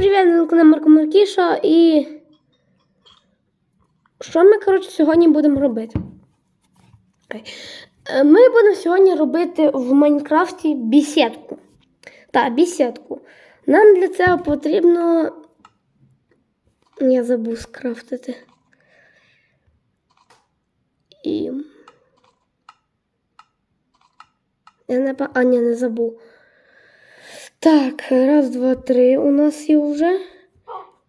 привіт, на Марко Маркіша і. Що ми, коротше, сьогодні будемо робити? Е, Ми будемо сьогодні робити в Майнкрафті бісідку. Так, бісідку. Нам для цього потрібно. Я забув скрафтити. І. Я не А, ні, не забув. Так, раз, два, три у нас є вже.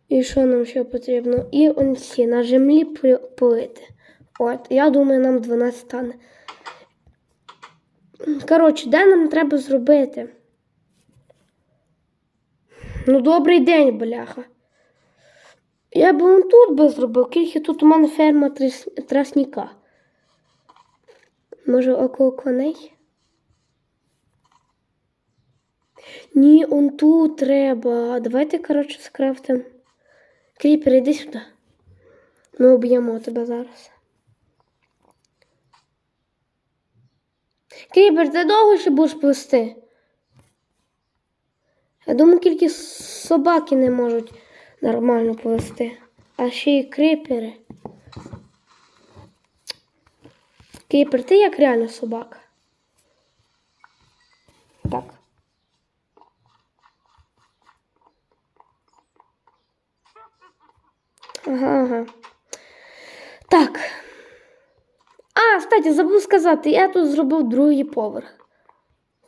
І що нам ще потрібно? І он ці на землі пли- плити. От, я думаю, нам 12 стане. Коротше, де нам треба зробити? Ну, добрий день, бляха. Я б вон тут би зробив, тільки тут у мене ферма тріс- тростника. Може, около коней? Ні, он тут треба. Давайте, коротше, скрафтимо. Кріпер, іди сюди. Ми об'ємо тебе зараз. Кріпер, ти довго ще будеш плести? Я думаю, тільки собаки не можуть нормально плести. А ще й кріпери. Кріпер, ти як реально собака? Так. Ага, ага. Так. А, кстати, забув сказати, я тут зробив другий поверх.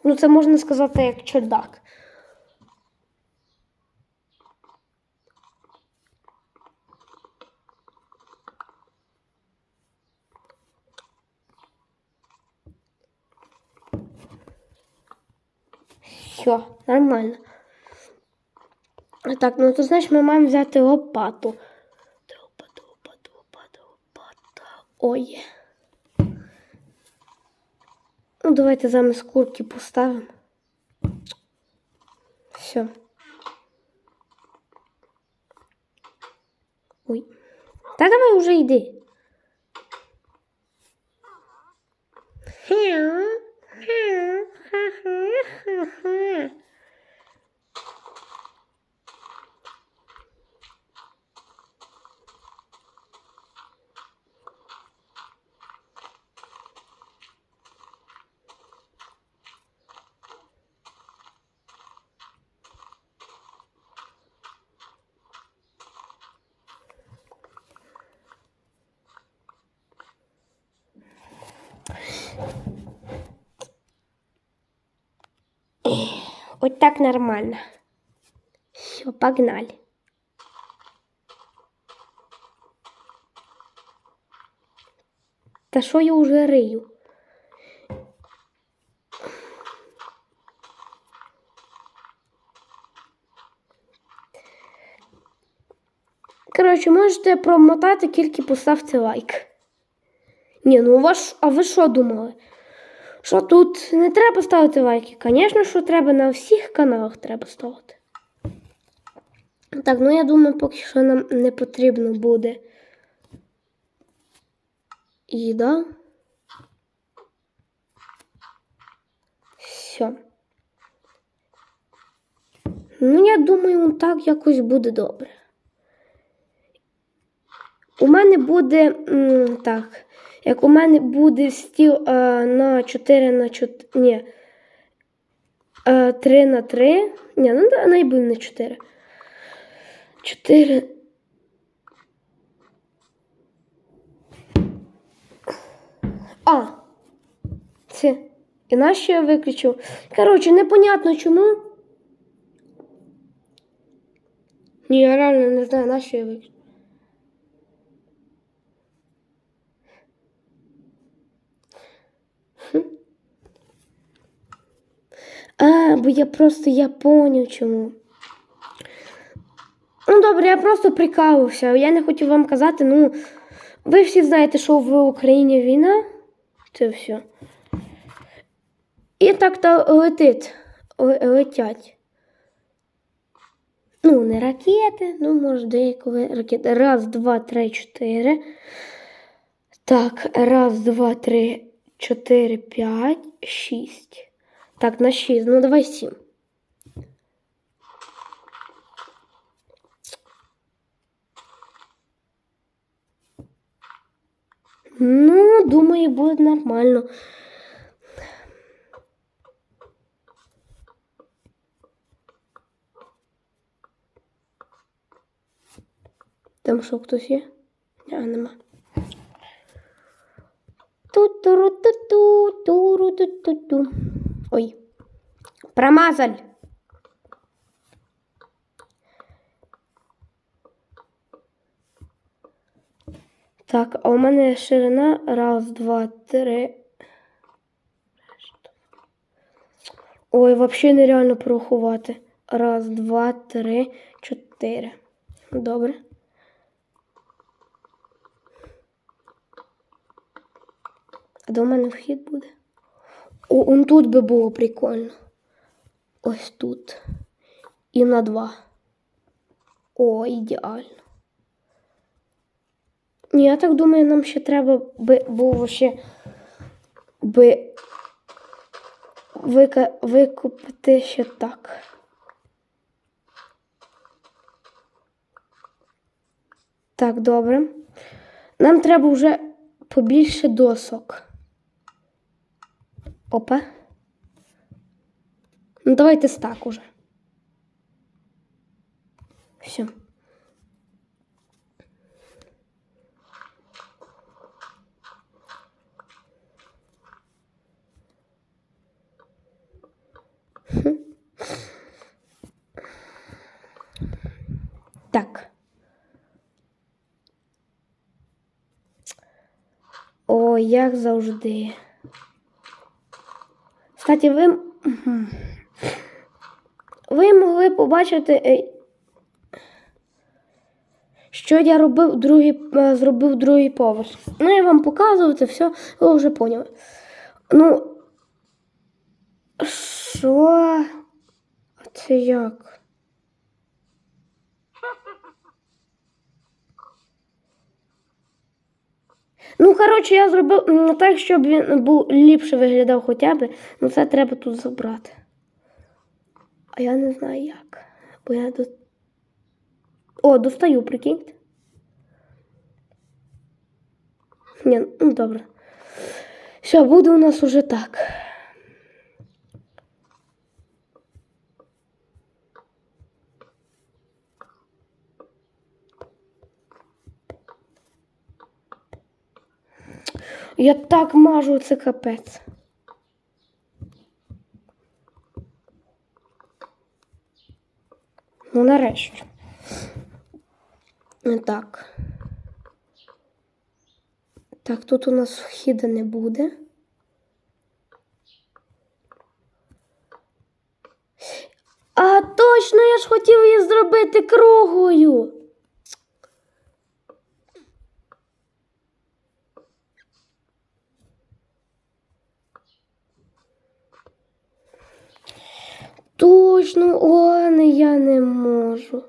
Ну, це можна сказати як чердак. Все, нормально. Так, ну то знаєш, ми маємо взяти лопату. Лопата, лопата, лопата, лопата. Ой. Ну, давайте замість курки поставимо. Все. Ой. Та давай уже йди. Вот так нормально. Все, погнали. Та що я уже рию? Коротше, можете промотати, тільки поставте лайк. Ні, ну у вас, а ви що думали? Що тут не треба ставити лайки? Звісно, що треба на всіх каналах треба ставити. Так, ну я думаю, поки що нам не потрібно буде їда. Все. Ну, я думаю, так якось буде добре. У мене буде так. Як у мене буде стіл е, на 4 на 4. Ні. Е, 3 на 3. Ні, ну най буде на 4. 4. А. Це. І нащо я виключив? Коротше, непонятно чому. Ні, я реально не знаю, нащо я виключив. А, бо я просто я поняв чому. Ну, добре, я просто прикалувався. Я не хотів вам казати, ну, ви всі знаєте, що в Україні війна. Це все. І так то летить, летять. Ну, не ракети, ну, може, деякі ракети. Раз, два, три, чотири. Так, раз, два, три, чотири, п'ять, шість. Так, на 6. Ну, давай 7. Ну, думаю, будет нормально. Там що, хтось є? А, нема. Ту-туру-ту-ту, туру-ту-ту-ту. Ой. Промазаль. Так, а у мене ширина раз, два, три. Ой, взагалі нереально порахувати. Раз, два, три, чотири. Добре. А у мене вхід буде? Он тут би було прикольно. Ось тут. І на два. О, ідеально. Ні, я так думаю, нам ще треба би було ще би вика, викупити ще так. Так, добре. Нам треба вже побільше досок. Опа. Ну, давайте стак уже. Все. Так. О, як завжди. Кстати, ви, ви могли побачити, е, що я робив другий, е, зробив другий поверх. Ну, я вам показував це все, ви вже поняли. Ну, що? Це як? Ну, коротше, я зробив так, щоб він був ліпше виглядав хоча б. Ну, це треба тут забрати. А я не знаю як. Бо я до... О, достаю, прикиньте. Ні, ну добре. Все, буде у нас уже так. Я так мажу, це капець. Ну, нарешті. Так. Так, тут у нас вхіда не буде. А точно, я ж хотів її зробити круглою. Точно, о, я не можу.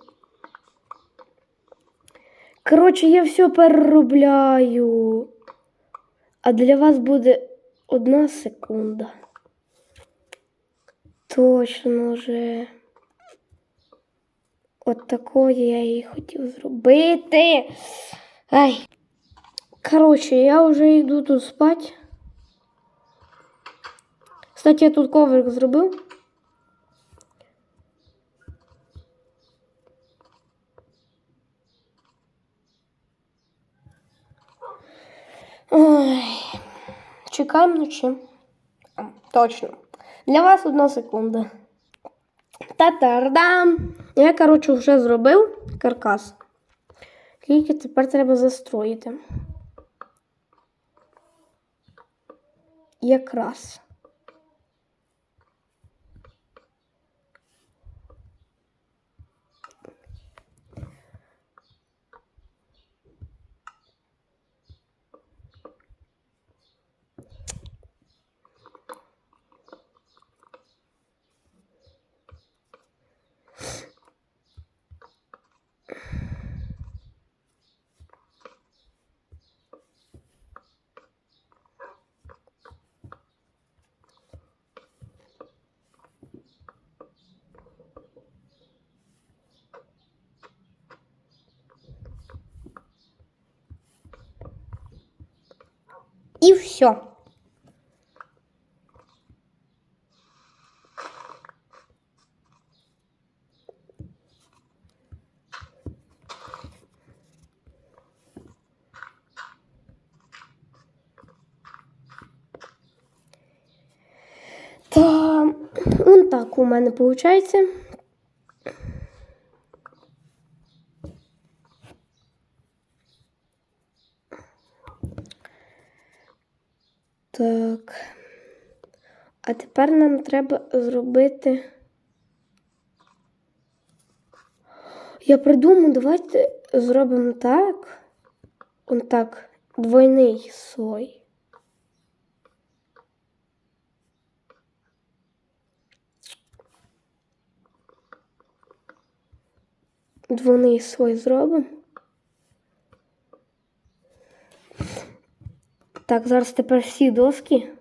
Коротше, я все переробляю. А для вас буде одна секунда. Точно вже. От такої я її хотів зробити. Ай. Коротше, я вже йду тут спати. Кстати, я тут коврик зробив. Ой, чекаємо. Точно. Для вас одна секунда. Та-та-дам! Я, коротше, вже зробив каркас. Тільки тепер треба застроїти. Якраз. І все. Та он так у мене виходить. Так. А тепер нам треба зробити. Я придумав, давайте зробимо так. Он так, двойний слой. Двойний слой зробимо. Так, зараз тепер всі доски.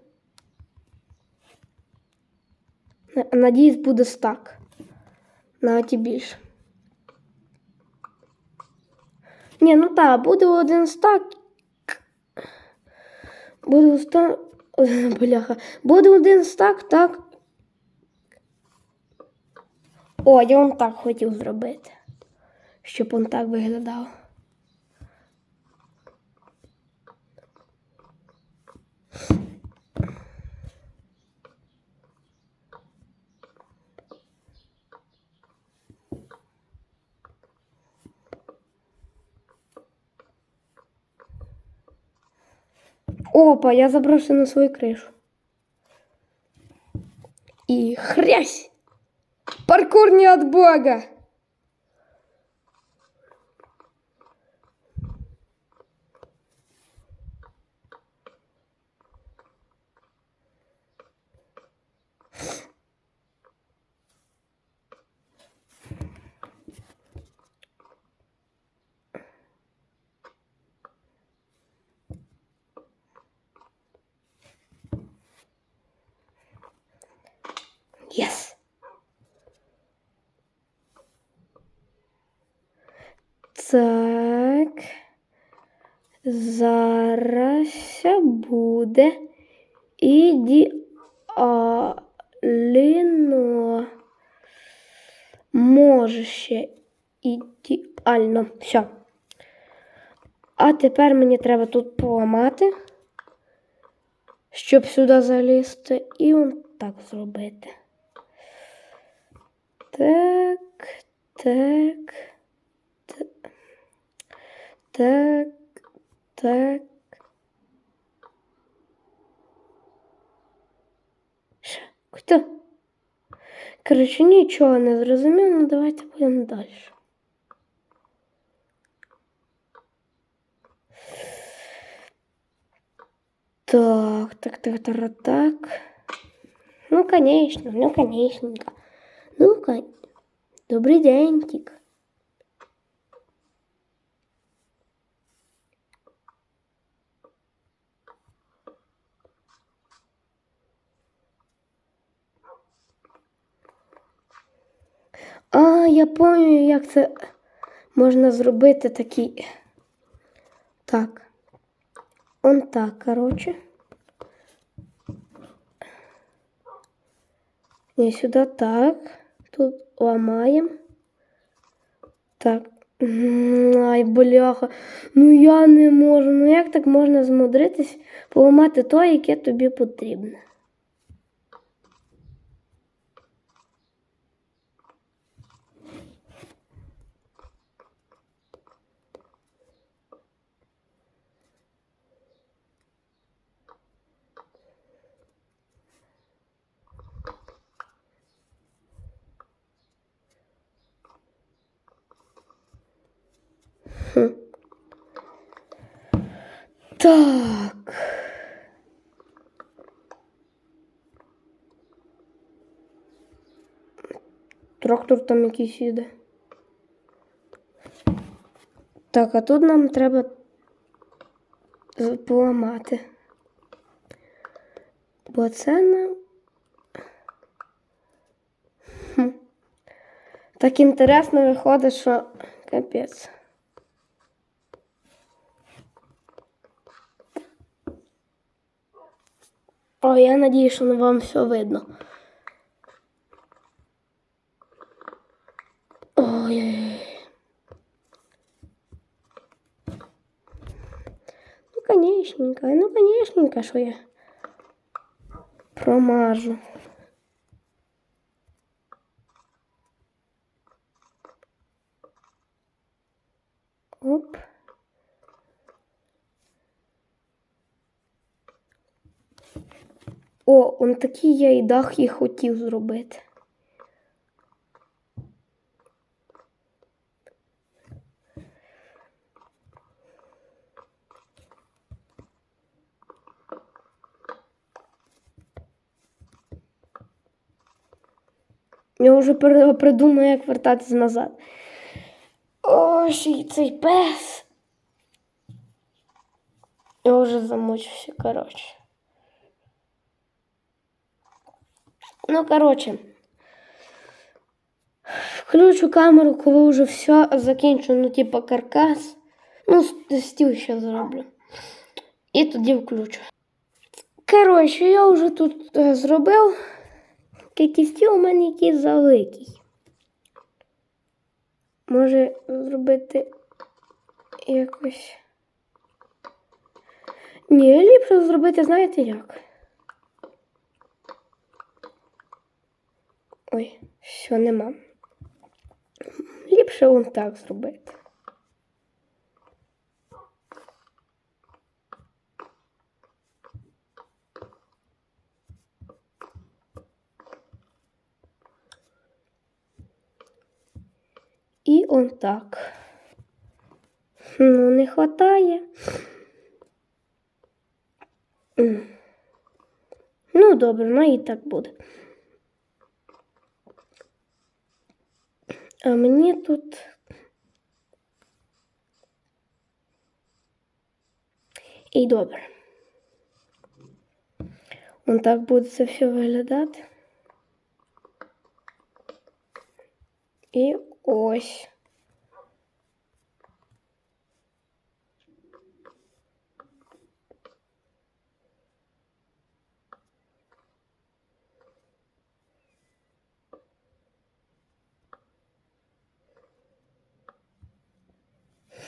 На- Надіюсь, буде стак. Навіть і більше. Ні, ну так, буде один стак. Буде стак. Бляха. Буде один стак, так. О, я он так хотів зробити. Щоб он так виглядав. Опа, я забрався на свою кришу. И хрясь! Паркур не от Бога! Yes! Так. Зараз буде ідеально. Може ще ідеально. Все. А тепер мені треба тут поламати, щоб сюди залізти, і он так зробити. Так, так, так, так? Хто? Коротше, нічого не зрозумів, ну давайте будемо далі. Так, так, так, так, так. Ну, конечно, ну, конечно. Ну-ка, добрий день, Тік. А, я пам'ятаю, як це можна зробити такий. Так. Он так, короче. І сюди так. Тут ламаємо. Так. Ай, бляха. Ну я не можу. Ну як так можна змудритись поламати то, яке тобі потрібне? Так. Трактор там якийсь їде. Так, а тут нам треба поламати. Бо це нам. Хм. Так інтересно виходить, що капець. О, я надіюсь, що вам все видно. Ой. Ну, конечненько, ну, конечненько, що я промажу. О, он такий я і дах і хотів зробити. Я вже придумаю, як вертатися назад. О, ще й цей пес. Я вже замучився, коротше. Ну, коротше. Включу камеру, коли вже все закінчу, ну, типа каркас. Ну, стіл ще зроблю. І тоді включу. Коротше, я вже тут е, зробив. Тільки стіл у мене якийсь великий. Може зробити якось. Ні, ліпше зробити, знаєте як? Ой, все, нема. Ліпше вон так зробити. І он так. Ну, не хватає. Ну, добре, ну і так буде. А мені тут. І добре. Он так буде це все виглядати. І ось.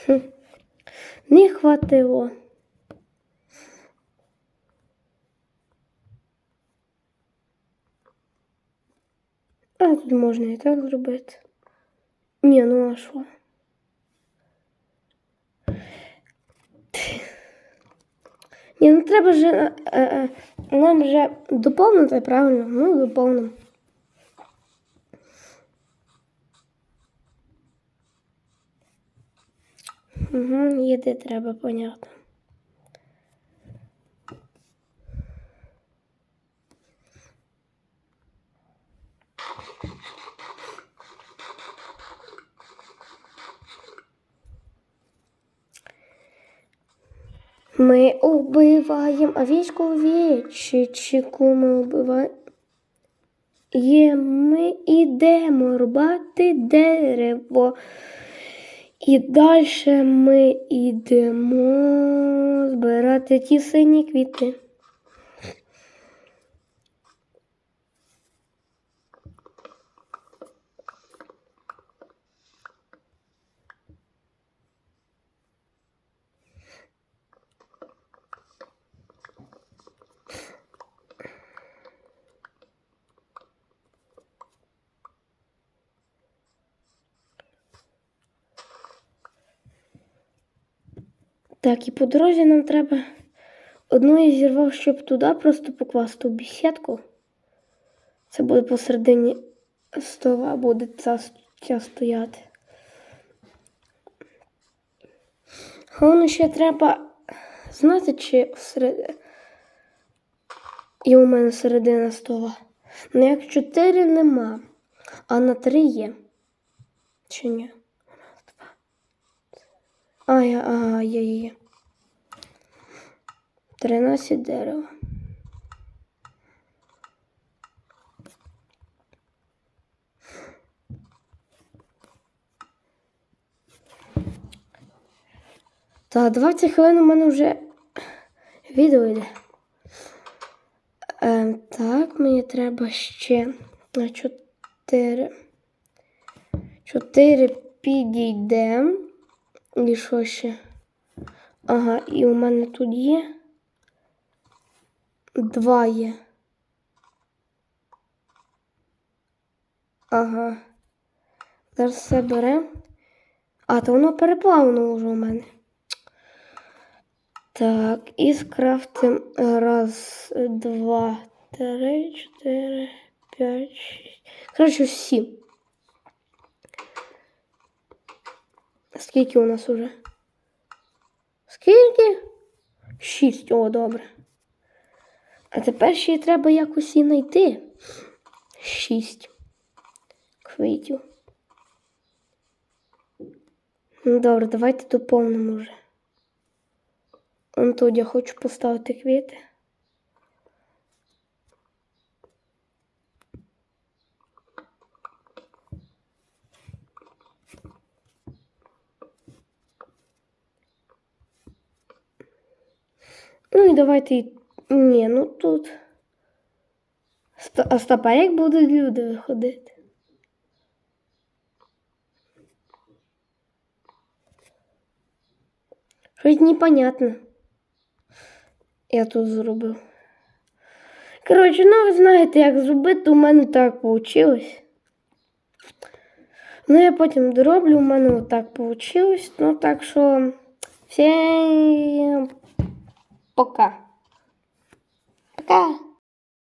Хм. Не хватило. А тут можна і так зробити. Ні, ну а що? Ні, ну треба же е, е, нам же доповнити, правильно? Ну, доповнимо. Угу, їди треба, понятно. Ми убиваємо овечечку, ми убиваємо. Є, ми ідемо рубати дерево. І далі ми йдемо збирати ті сині квіти. Так, і по дорозі нам треба одну я зірвав, щоб туди просто покласти в бесідку. Це буде посередині стола, буде ця, ця стояти. Головне ще треба знати, чи всеред... є у мене середина стола. Ну, як чотири нема, а на три є. Чи ні? А, я, а, є, є, є. 13 дерева. Та 20 хвилин у мене вже відео йде. треба ще на 4. 4 підійдемо. І що ще? Ага, і у мене тут є. Два є. Ага. Зараз все беремо. А, то воно переплавано вже у мене. Так, і скрафтим раз, два, три, чотири, п'ять, шість. Коротше, Скільки у нас уже? Скільки? Шість. О, добре. А тепер ще й треба якось і знайти. Шість квітів. Ну, добре, давайте доповнимо вже. Он тут я хочу поставити квіти. Ну і давайте. і- Ні, ну тут. Ст- А стоп, а як будуть люди виходити? Щось непонятно. Я тут зробив. Коротше, ну ви знаєте, як зробити, у мене так вийшло. Ну, я потім дороблю, у мене отак вийшло. Ну, так що всім пока. Пока.